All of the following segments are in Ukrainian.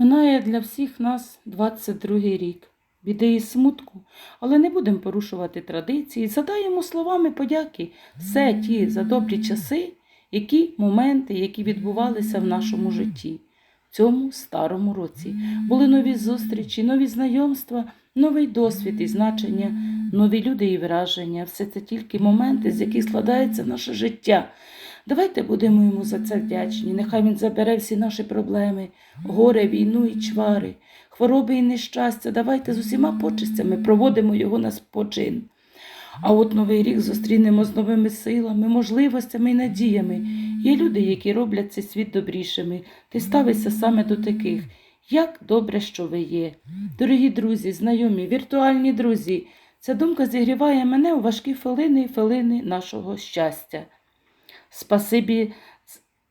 Минає для всіх нас 22-й рік. Біди і смутку, але не будемо порушувати традиції. Задаємо словами подяки все ті за добрі часи, які моменти, які відбувалися в нашому житті. В цьому старому році були нові зустрічі, нові знайомства, новий досвід і значення, нові люди і враження. Все це тільки моменти, з яких складається наше життя. Давайте будемо йому за це вдячні. Нехай він забере всі наші проблеми, горе, війну і чвари, хвороби і нещастя. Давайте з усіма почестями проводимо його на спочин. А от новий рік зустрінемо з новими силами, можливостями і надіями. Є люди, які роблять цей світ добрішими. Ти ставишся саме до таких. Як добре, що ви є. Дорогі друзі, знайомі, віртуальні друзі, ця думка зігріває мене у важкі хвилини і хвилини нашого щастя. Спасибі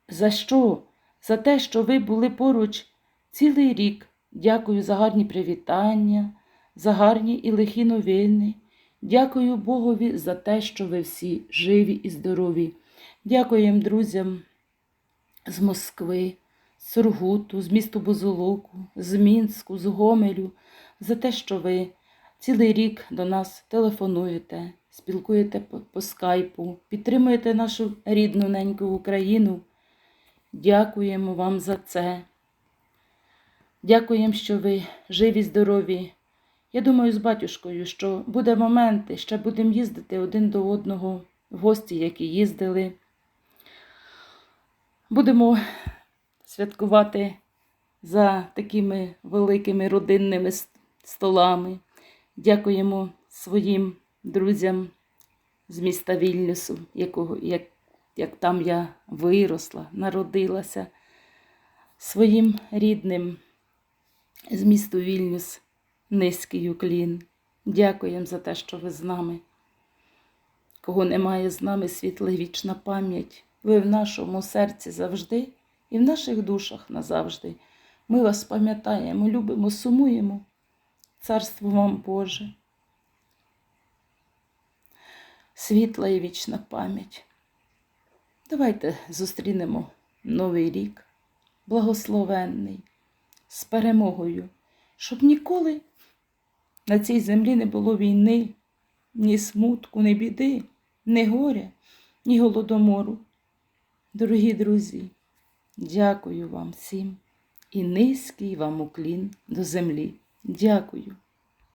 за що? За те, що ви були поруч цілий рік. Дякую за гарні привітання, за гарні і лихі новини. Дякую Богові за те, що ви всі живі і здорові. Дякуємо друзям з Москви, з Сургуту, з міста Бузулуку, з Мінську, з Гомелю, за те, що ви цілий рік до нас телефонуєте, спілкуєте по, скайпу, підтримуєте нашу рідну неньку Україну. Дякуємо вам за це. Дякуємо, що ви живі, здорові. Я думаю з батюшкою, що буде моменти, ще будемо їздити один до одного гості, які їздили. Будемо святкувати за такими великими родинними столами. Дякуємо своїм друзям з міста Вільнюсу, якого, як, як там я виросла, народилася, своїм рідним з місту Вільнюс, низький уклін. Дякуємо за те, що ви з нами. Кого немає з нами, світла вічна пам'ять. Ви в нашому серці завжди і в наших душах назавжди. Ми вас пам'ятаємо, любимо, сумуємо. Царство вам Боже. Світла і вічна пам'ять. Давайте зустрінемо Новий рік, благословенний, з перемогою, щоб ніколи на цій землі не було війни, ні смутку, ні біди, ні горя, ні голодомору. Дорогі друзі, дякую вам всім і низький вам уклін до землі. Дякую.